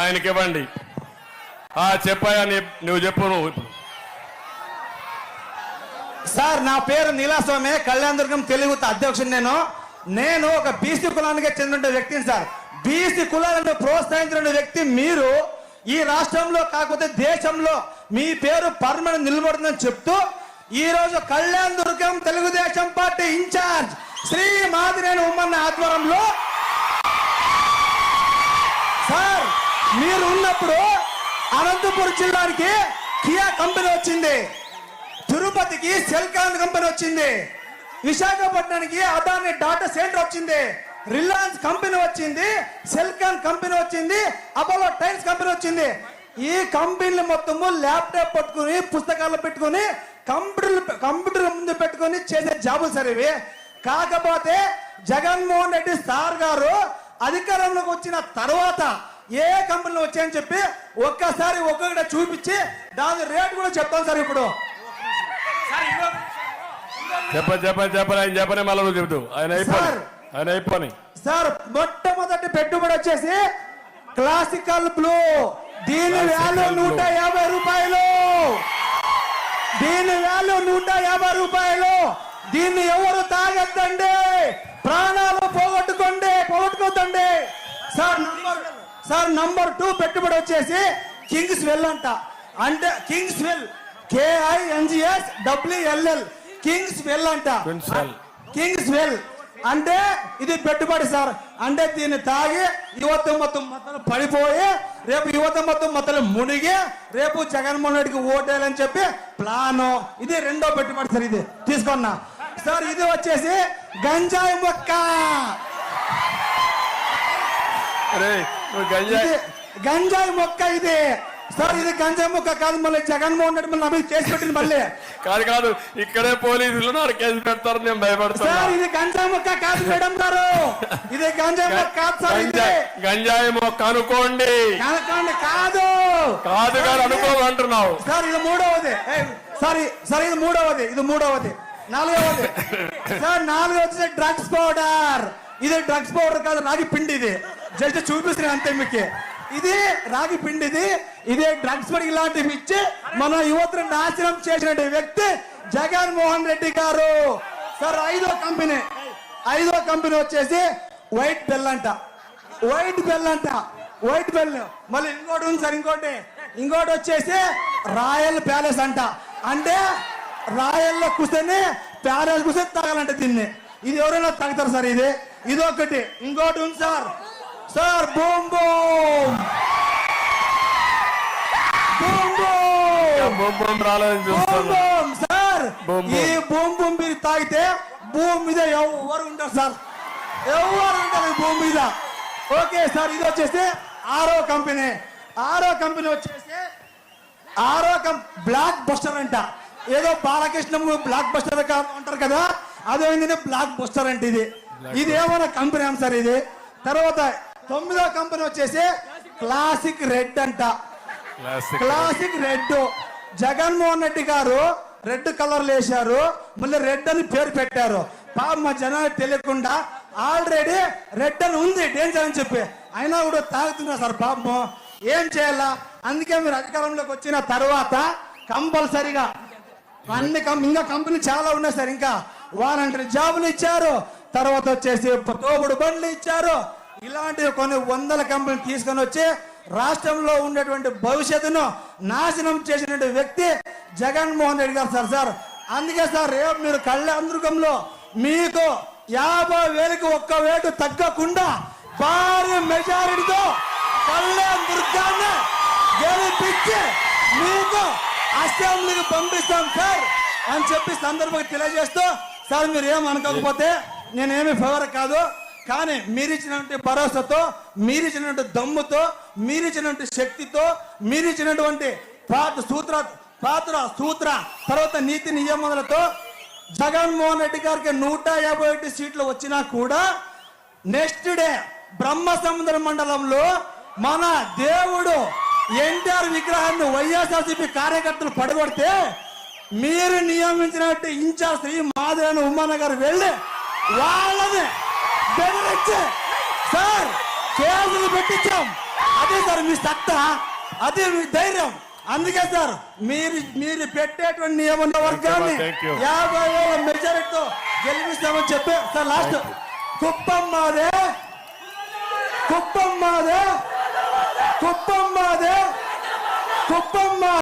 ఆయనకి ఇవ్వండి ఆ చెప్పాయా నువ్వు చెప్పు నువ్వు. సార్ నా పేరు నీలాస్వామి కళ్యాణదుర్గం తెలుగు అధ్యక్షుడు నేను. నేను ఒక బీసీ కులానికి చెందిన వ్యక్తిని సార్. బీసీ కులాలను ప్రోత్సహించిన వ్యక్తి మీరు. ఈ రాష్ట్రంలో కాకపోతే దేశంలో మీ పేరు పర్మనెంట్ నిలబడుతుందని చెప్తూ ఈ రోజు కళ్యాణ్ దుర్గం తెలుగుదేశం పార్టీ ఇన్ఛార్జ్ శ్రీ మాదిరేని ఉమ్మన్న ఆధ్వర్యంలో. సార్ మీరు ఉన్నప్పుడు అనంతపురం జిల్లానికి కియా కంపెనీ వచ్చింది. తిరుపతికి సెల్కాన్ కంపెనీ వచ్చింది. విశాఖపట్నానికి అదాని డాటా సెంటర్ వచ్చింది. రిలయన్స్ కంపెనీ వచ్చింది. సెల్కాన్ కంపెనీ వచ్చింది. అపోలో టైల్స్ కంపెనీ వచ్చింది. ఈ కంపెనీలు మొత్తము ల్యాప్టాప్ పట్టుకుని పుస్తకాలు పెట్టుకుని కంప్యూటర్ కంప్యూటర్ ముందు పెట్టుకొని చేసే జాబు సార్ ఇవి. కాకపోతే జగన్మోహన్ రెడ్డి సార్ గారు అధికారంలోకి వచ్చిన తర్వాత ఏ కంపెనీలు వచ్చాయని చెప్పి ఒక్కసారి ఒక్కొక్కటి చూపించి దాని రేట్ కూడా చెప్తాను సార్ ఇప్పుడు. చెప్ప చెప్ప చెప్పని ఆయన చెప్పని మళ్ళీ నువ్వు చెబుతూ ఆయన అయిపోయి సార్. ఆయన అయిపోయి సార్ మొట్టమొదటి పెట్టుబడి వచ్చేసి క్లాసికల్ బ్లూ దీని వాల్యూ నూట. యాభై రూపాయలు. దీని వాల్యూ నూట యాభై రూపాయలు. దీన్ని ఎవరు తాగొద్దండి? ప్రాణాలు పోగొట్టుకోండి పోగొట్టుకోద్దండి. Sir number sir number two పెట్టుబడి వచ్చేసి కింగ్స్ వెల్ అంట. అంటే Kings Well K I N G S W L L Kings Well అంట. కింగ్స్ వెల్ అంటే ఇది పెట్టుబడి సార్. అంటే దీన్ని తాగి యువత మొత్తం మొత్తం పడిపోయి రేపు యువత మొత్తం మొత్తం మునిగి రేపు జగన్మోహన్ రెడ్డికి ఓటేయాలని చెప్పి ప్లాను. ఇది రెండో పెట్టుబడి సార్ ఇది. తీసుకున్నా. సార్ ఇది వచ్చేసి గంజాయి మొక్క. గంజాయి. మొక్క ఇది. సార్ ఇది గంజాయి మొక్క కాదు మళ్ళీ జగన్మోహన్ రెడ్డి మళ్ళీ మీద కేసు పెట్టింది మళ్ళీ. కాదు కాదు ఇక్కడే పోలీసులు కేసు పెడతారు నేను భయపడుతున్నా. సార్ ఇది గంజాయి మొక్క కాదు మేడం గారు. ఇది గంజాయి మొక్క కాదు సార్ ఇది. గంజాయి మొక్క అనుకోండి. కనకండి కాదు. కాదు కాదు అనుకోమంటున్నావు. సార్ ఇది మూడవది. సార్ సార్ ఇది మూడవది ఇది మూడవది. నాలుగవది. సార్ నాలుగవది డ్రగ్స్ పౌడర్. ఇది డ్రగ్స్ పౌడర్ కాదు రాగి పిండి ఇది. జస్ట్ చూపిస్తున్నాను అంతే మీకు. ఇది రాగి పిండి ఇది. ఇది డ్రగ్స్ పడి ఇలాంటివి ఇచ్చి మన యువతను నాశనం చేసిన వ్యక్తి జగన్మోహన్ రెడ్డి గారు. సార్ ఐదో కంపెనీ. ఐదో కంపెనీ వచ్చేసి వైట్ బెల్ అంట. వైట్ బెల్ అంట. White Bell. మళ్ళీ ఇంకోటి ఉంది సార్ ఇంకోటి. ఇంకోటి వచ్చేసి రాయల్ ప్యాలెస్ అంట. అంటే రాయల్లో కూర్చొని ప్యాలెస్ కూర్చొని తాగాలంట దీన్ని. ఇది ఎవరైనా తాగుతారు సార్ ఇది? ఇది ఒకటి ఇంకోటి ఉంది sir. Sir boom boom. Boom boom. బొమ్మ బొమ్మ రాలేదని బూమ్ చూస్తున్నా బూమ్ సార్. Boom boom. ఈ బూమ్. బూమ్ మీరు తాగితే భూమి మీద ఎవరు ఉంటారు సార్. ఎవరు ఉంటారు ఈ భూమి మీద. ఓకే సార్ ఇది వచ్చేసి ఆరో కంపెనీ. ఆరో కంపెనీ వచ్చేసి ఆరో కం బ్లాక్ బస్టర్ అంట. ఏదో బాలకృష్ణ బ్లాక్ బస్టర్ అంటారు కదా అదే బ్లాక్ బస్టర్ అంటే ఇది. ఇది ఏమైనా కంపెనీ సార్ ఇది? తర్వాత తొమ్మిదో కంపెనీ వచ్చేసి క్లాసిక్ రెడ్ అంట. Classic red. జగన్మోహన్ రెడ్డి గారు రెడ్ కలర్ వేశారు. మళ్ళీ రెడ్ అని పేరు పెట్టారు. పాప మా జనానికి తెలియకుండా ఆల్రెడీ రెడ్ అని ఉంది డేంజర్ అని చెప్పి. అయినా కూడా తాగుతున్నా సార్ పాపం ఏం చేయాలా? అందుకే మీరు అధికారంలోకి వచ్చిన తర్వాత కంపల్సరిగా అన్ని ఇంకా కంపెనీ చాలా ఉన్నాయి సార్ ఇంకా. వాలంటీర్ జాబులు ఇచ్చారు. తర్వాత వచ్చేసి తోపుడు బండ్లు ఇచ్చారు. ఇలాంటి కొన్ని వందల కంపెనీలు తీసుకొని వచ్చి రాష్ట్రంలో ఉండేటువంటి భవిష్యత్తును నాశనం చేసినటువంటి వ్యక్తి జగన్మోహన్ రెడ్డి గారు సార్ సార్. అందుకే సార్ రేపు మీరు కళ్యాణదుర్గంలో మీకు యాభై వేలకు ఒక్క వేటు తగ్గకుండా భారీ మెజారిటీతో కళ్యాణ్ దుర్గాన్ని గెలిపించి మీకు అసెంబ్లీకి పంపిస్తాం సార్ అని చెప్పి సందర్భంగా తెలియజేస్తూ సార్ మీరు ఏం అనుకోకపోతే నేనేమి ఫేవర్ కాదు. కానీ మీరిచ్చినటువంటి భరోసాతో మీరిచ్చినటువంటి దమ్ముతో మీరిచ్చినటువంటి శక్తితో మీరిచ్చినటువంటి పాత సూత్ర పాత్ర సూత్ర తర్వాత నీతి నియమాలతో జగన్మోహన్ రెడ్డి గారికి నూట యాభై ఒకటి సీట్లు వచ్చినా కూడా నెక్స్ట్ డే బ్రహ్మ సముద్ర మండలంలో మన దేవుడు ఎన్టీఆర్ విగ్రహాన్ని వైఎస్ఆర్సీపీ కార్యకర్తలు పడగొడితే మీరు నియమించినట్టు ఇన్ఛార్జ్ శ్రీ మాధవన్ ఉమానగర్ గారు వెళ్ళి వాళ్ళని బెదిరించి. సార్ కేసులు పెట్టించాం. అదే సార్ మీ సత్తా అదే మీ ధైర్యం. అందుకే సార్ మీరు మీరు పెట్టేటువంటి నియమన వర్గాన్ని. యాభై వేల మెజారిటీతో గెలిపిస్తామని చెప్పే సార్ లాస్ట్ కుప్పం మాదే. కుప్పం మాదే. కుప్పం మాదే. కుప్పం మా